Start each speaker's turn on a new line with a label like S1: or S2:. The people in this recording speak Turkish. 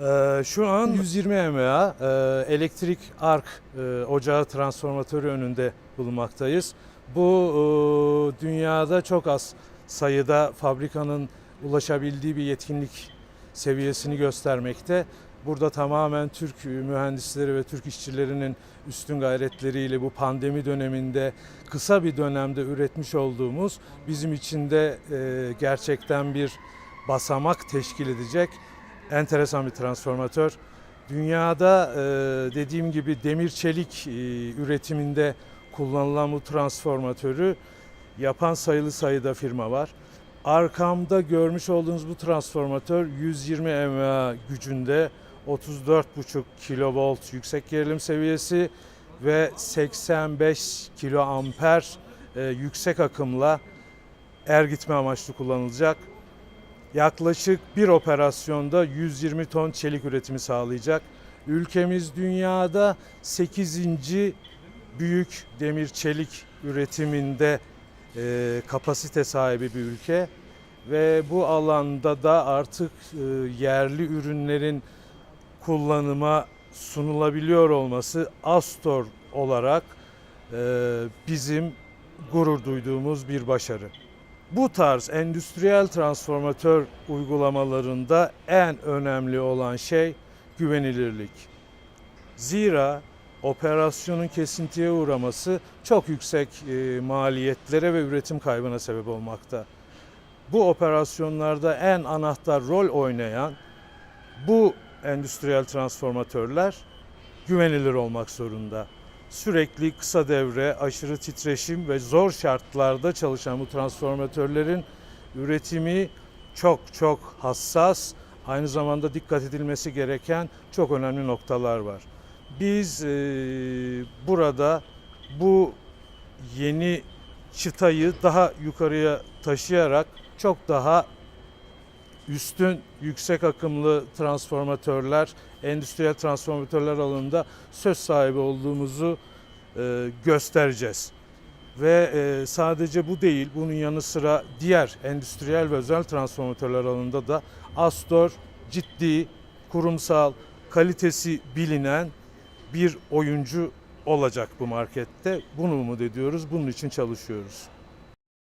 S1: Ee, şu an 120 mA e, elektrik ark e, ocağı transformatörü önünde bulunmaktayız. Bu e, dünyada çok az sayıda fabrikanın ulaşabildiği bir yetkinlik seviyesini göstermekte. Burada tamamen Türk mühendisleri ve Türk işçilerinin üstün gayretleriyle bu pandemi döneminde kısa bir dönemde üretmiş olduğumuz bizim için de e, gerçekten bir basamak teşkil edecek enteresan bir transformatör. Dünyada e, dediğim gibi demir çelik e, üretiminde kullanılan bu transformatörü yapan sayılı sayıda firma var. Arkamda görmüş olduğunuz bu transformatör 120 mA gücünde 34,5 kilovolt yüksek gerilim seviyesi ve 85 kiloamper e, yüksek akımla er gitme amaçlı kullanılacak. Yaklaşık bir operasyonda 120 ton çelik üretimi sağlayacak. Ülkemiz dünyada 8. büyük demir çelik üretiminde e, kapasite sahibi bir ülke ve bu alanda da artık e, yerli ürünlerin kullanıma sunulabiliyor olması Astor olarak e, bizim gurur duyduğumuz bir başarı. Bu tarz endüstriyel transformatör uygulamalarında en önemli olan şey güvenilirlik. Zira operasyonun kesintiye uğraması çok yüksek e, maliyetlere ve üretim kaybına sebep olmakta. Bu operasyonlarda en anahtar rol oynayan bu endüstriyel transformatörler güvenilir olmak zorunda. Sürekli kısa devre, aşırı titreşim ve zor şartlarda çalışan bu transformatörlerin üretimi çok çok hassas, aynı zamanda dikkat edilmesi gereken çok önemli noktalar var. Biz e, burada bu yeni çıtayı daha yukarıya taşıyarak çok daha üstün yüksek akımlı transformatörler, endüstriyel transformatörler alanında söz sahibi olduğumuzu e, göstereceğiz. Ve e, sadece bu değil, bunun yanı sıra diğer endüstriyel ve özel transformatörler alanında da Astor ciddi, kurumsal, kalitesi bilinen bir oyuncu olacak bu markette. Bunu umut ediyoruz, bunun için çalışıyoruz.